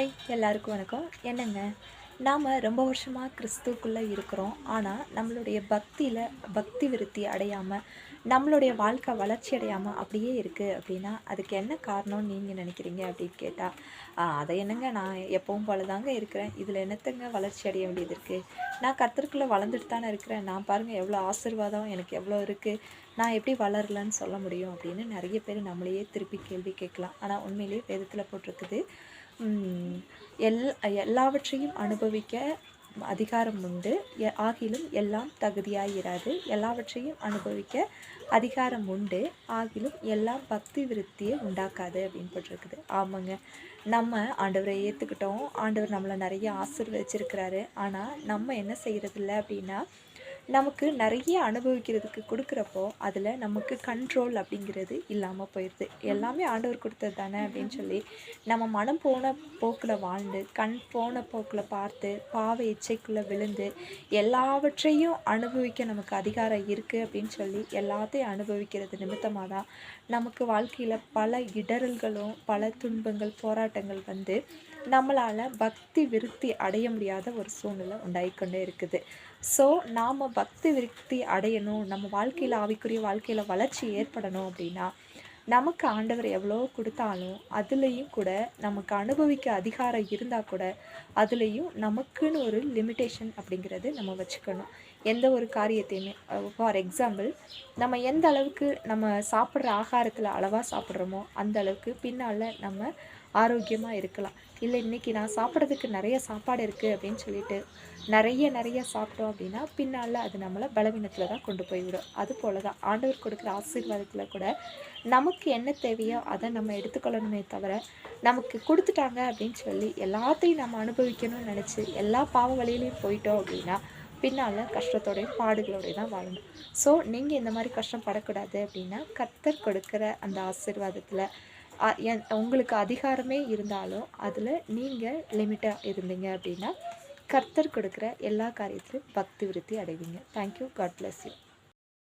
Hi எல்லாருக்கும் வணக்கம். என்னங்க நாம் ரொம்ப வருஷமாக கிறிஸ்துக்குள்ளே இருக்கிறோம். ஆனால் நம்மளுடைய பக்தியில் பக்தி விருத்தி அடையாமல் நம்மளுடைய வாழ்க்கை வளர்ச்சி அடையாமல் அப்படியே இருக்குது அப்படின்னா அதுக்கு என்ன காரணம்னு நீங்கள் நினைக்கிறீங்க அப்படின்னு கேட்டால் அதை என்னங்க நான் எப்பவும் போல தாங்க இருக்கிறேன். இதில் என்னத்தங்க வளர்ச்சி அடைய வேண்டியது இருக்குது நான் கர்த்தருக்குள்ளே வளர்ந்துட்டு தானே இருக்கிறேன். நான் பாருங்கள் எவ்வளோ ஆசீர்வாதம் எனக்கு எவ்வளோ இருக்குது நான் எப்படி வளரலன்னு சொல்ல முடியும் அப்படின்னு நிறைய பேர் நம்மளையே திருப்பி கேள்வி கேட்கலாம். ஆனால் உண்மையிலேயே வேதத்தில் போட்டிருக்குது எல் எல்லாவற்றையும் அனுபவிக்க அதிகாரம் உண்டு ஆகிலும் எல்லாம் தகுதியாயிராது. எல்லாவற்றையும் அனுபவிக்க அதிகாரம் உண்டு ஆகிலும் எல்லாம் பக்தி விருத்தியை உண்டாக்காது அப்படின்னு போட்டிருக்குது. ஆமாங்க. நம்ம ஆண்டவரை ஏற்றுக்கிட்டோம் ஆண்டவர் நம்மளை நிறைய ஆசிர்வதிச்சிருக்கிறாரு. ஆனால் நம்ம என்ன செய்கிறதில்ல அப்படின்னா நமக்கு நிறைய அனுபவிக்கிறதுக்கு கொடுக்குறப்போ அதில் நமக்கு கண்ட்ரோல் அப்படிங்கிறது இல்லாமல் போயிடுது எல்லாமே ஆண்டவர் கொடுத்தது தானே அப்படின்னு சொல்லி நம்ம மனம் போன போக்கில் வாழ்ந்து கண் போன போக்கில் பார்த்து பாவை இச்சைக்குள்ளே விழுந்து எல்லாவற்றையும் அனுபவிக்க நமக்கு அதிகாரம் இருக்குது அப்படின்னு சொல்லி எல்லாத்தையும் அனுபவிக்கிறது நிமித்தமாக தான் நமக்கு வாழ்க்கையில் பல இடரல்களும் பல துன்பங்கள் போராட்டங்கள் வந்து நம்மளால் பக்தி விருத்தி அடைய முடியாத ஒரு சூழ்நிலை உண்டாகிக்கொண்டே இருக்குது. ஸோ நாம் பக்தி விருத்தி அடையணும் நம்ம வாழ்க்கையில் ஆவிக்குரிய வாழ்க்கையில் வளர்ச்சி ஏற்படணும் அப்படின்னா நமக்கு ஆண்டவர் எவ்வளோ கொடுத்தாலும் அதுலேயும் கூட நமக்கு அனுபவிக்க அதிகாரம் இருந்தால் கூட அதுலேயும் நமக்குன்னு ஒரு லிமிட்டேஷன் அப்படிங்கிறது நம்ம வச்சுக்கணும். எந்த ஒரு காரியத்தையுமே ஃபார் எக்ஸாம்பிள் நம்ம எந்த அளவுக்கு நம்ம சாப்பிட்ற ஆகாரத்தில் அளவாக சாப்பிட்றோமோ அந்த அளவுக்கு பின்னால் நம்ம ஆரோக்கியமாக இருக்கலாம். இல்லை இன்றைக்கி நான் சாப்பிட்றதுக்கு நிறைய சாப்பாடு இருக்குது அப்படின்னு சொல்லிட்டு நிறைய நிறைய சாப்பிட்டோம் அப்படின்னா பின்னால் அது நம்மளை பலவீனத்தில் தான் கொண்டு போய்விடும். அது போல தான் ஆண்டவர் கொடுக்குற ஆசீர்வாதத்தில் கூட நமக்கு என்ன தேவையோ அதை நம்ம எடுத்துக்கொள்ளணுமே தவிர நமக்கு கொடுத்துட்டாங்க அப்படின்னு சொல்லி எல்லாத்தையும் நம்ம அனுபவிக்கணும்னு நினச்சி எல்லா பாவ வழியிலையும் போயிட்டோம் அப்படின்னா பின்னால் கஷ்டத்தோடையும் பாடுகளோடையும் தான் வாழணும். ஸோ நீங்கள் இந்த மாதிரி கஷ்டம் படக்கூடாது அப்படின்னா கர்த்தர் கொடுக்குற அந்த ஆசீர்வாதத்தில் என்- உங்களுக்கு அதிகாரமே இருந்தாலும் அதில் நீங்கள் லிமிட்டாக இருந்தீங்க அப்படின்னா கர்த்தர் கொடுக்குற எல்லா காரியத்திலும் பக்தி விருத்தி அடைவீங்க. Thank you God bless you